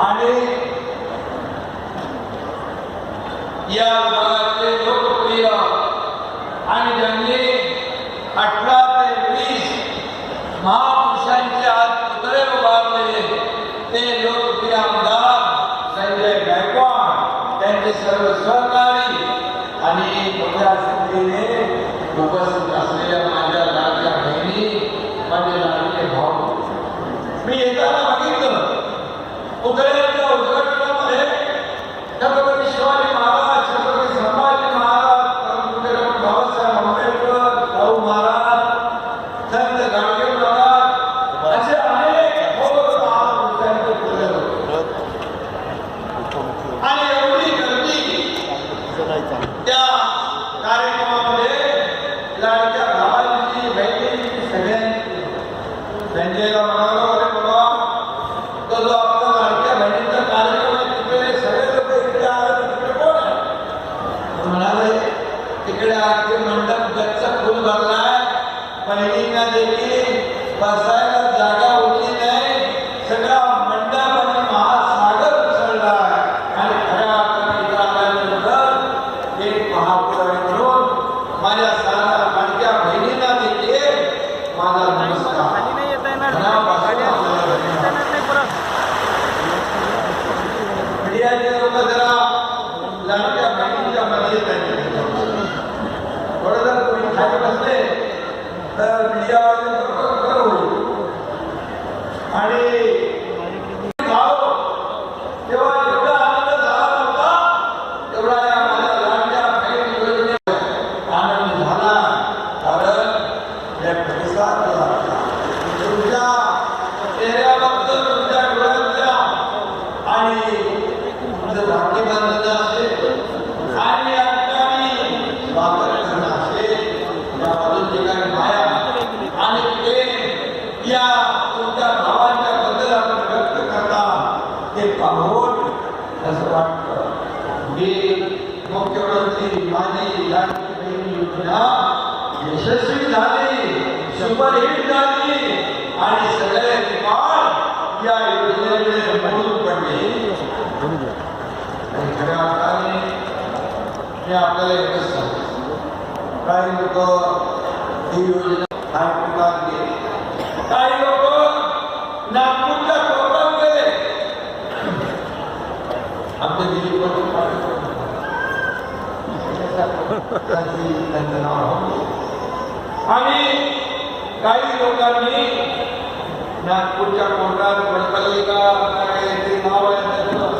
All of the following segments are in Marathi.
आणि या भागातले लोकप्रिय आणि ज्यांनी अठरा ते वीस महापुरुषांचे आज पुतळे उभारले ते लोकप्रिय आमदार संजय गायकवाड त्यांचे सर्व सहकारी आणि मोठ्या संख्येने उपस्थित असलेल्या तिकडे आरती मंडप गच्च फुल भरलाय. बहिणींना देखील बसायला जागा उरली नाही. सगळा मंडप आणि महासागर उचलला आणि खऱ्या अर्थाने इथं आल्यानंतर एक महापौर म्हणून माझ्या सारा लाडक्या बहिणींना देखील माझा तर मीडियावाले होईल आणि भाव तेव्हा एवढा आनंद झाला नव्हता तेवढा या माझ्या बहीण योजनेत आनंद झाला. कारण या प्रतिसाद ते पाहून असं वाटतं की मुख्यमंत्री माझी लाडकी बहीण योजना यशस्वी झाली सुपरहिट झाली आणि सगळे रिकॉर्ड या योजनेमुळे मोडून पडले आणि खऱ्या अर्थाने मी आपल्याला एकच सांगतो काही लोक ही योजना हायकोर्टात गेले काही लोक नागपूरच्या कोर्टात गेले आमच्या दिलीपवरती त्यांचं नाव आहे. आणि काही लोकांनी नागपूरच्या कोर्टात वडपल्लिका काय ते नाव आहे त्याचं, तो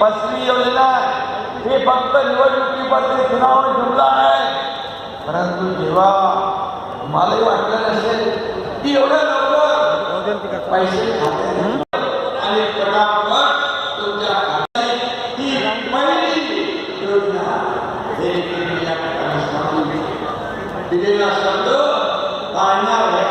फसवी योजना हे फक्त निवडणुकीमध्ये चुनाव जुमला आहे. परंतु जेव्हा मलाही वाटलं नसेल की एवढं लवकर पैसे आणि पटापट तुमच्या खात्यात पहिली योजना हे दिलेला शब्द पाळणार